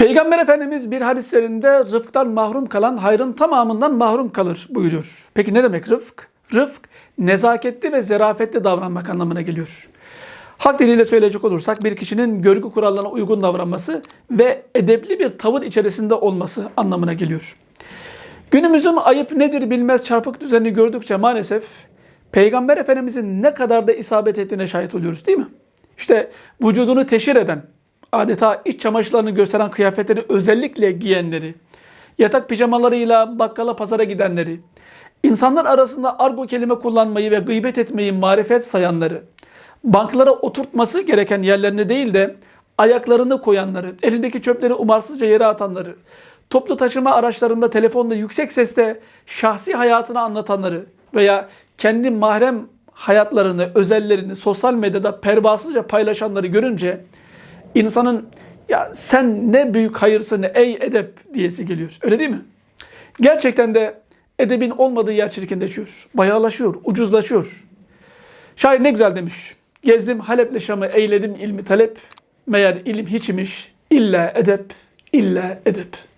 Peygamber Efendimiz bir hadislerinde rıfktan mahrum kalan hayrın tamamından mahrum kalır buyuruyor. Peki ne demek rıfk? Rıfk nezaketli ve zerafetli davranmak anlamına geliyor. Hak diliyle söyleyecek olursak bir kişinin görgü kurallarına uygun davranması ve edepli bir tavır içerisinde olması anlamına geliyor. Günümüzün ayıp nedir bilmez çarpık düzenini gördükçe maalesef Peygamber Efendimizin ne kadar da isabet ettiğine şahit oluyoruz değil mi? İşte vücudunu teşhir eden, adeta iç çamaşırlarını gösteren kıyafetleri özellikle giyenleri, yatak pijamalarıyla bakkala pazara gidenleri, insanlar arasında argo kelime kullanmayı ve gıybet etmeyi marifet sayanları, banklara oturtması gereken yerlerine değil de ayaklarını koyanları, elindeki çöpleri umarsızca yere atanları, toplu taşıma araçlarında telefonda yüksek sesle şahsi hayatını anlatanları veya kendi mahrem hayatlarını, özellerini sosyal medyada pervasızca paylaşanları görünce insanın ya sen ne büyük hayırsın ey edep diyesi geliyor. Öyle değil mi? Gerçekten de edebin olmadığı yer çirkinleşiyor, bayağılaşıyor, ucuzlaşıyor. Şair ne güzel demiş. Gezdim Halep'le Şam'ı eyledim ilmi talep. Meğer ilim hiçmiş illa edep, illa edep.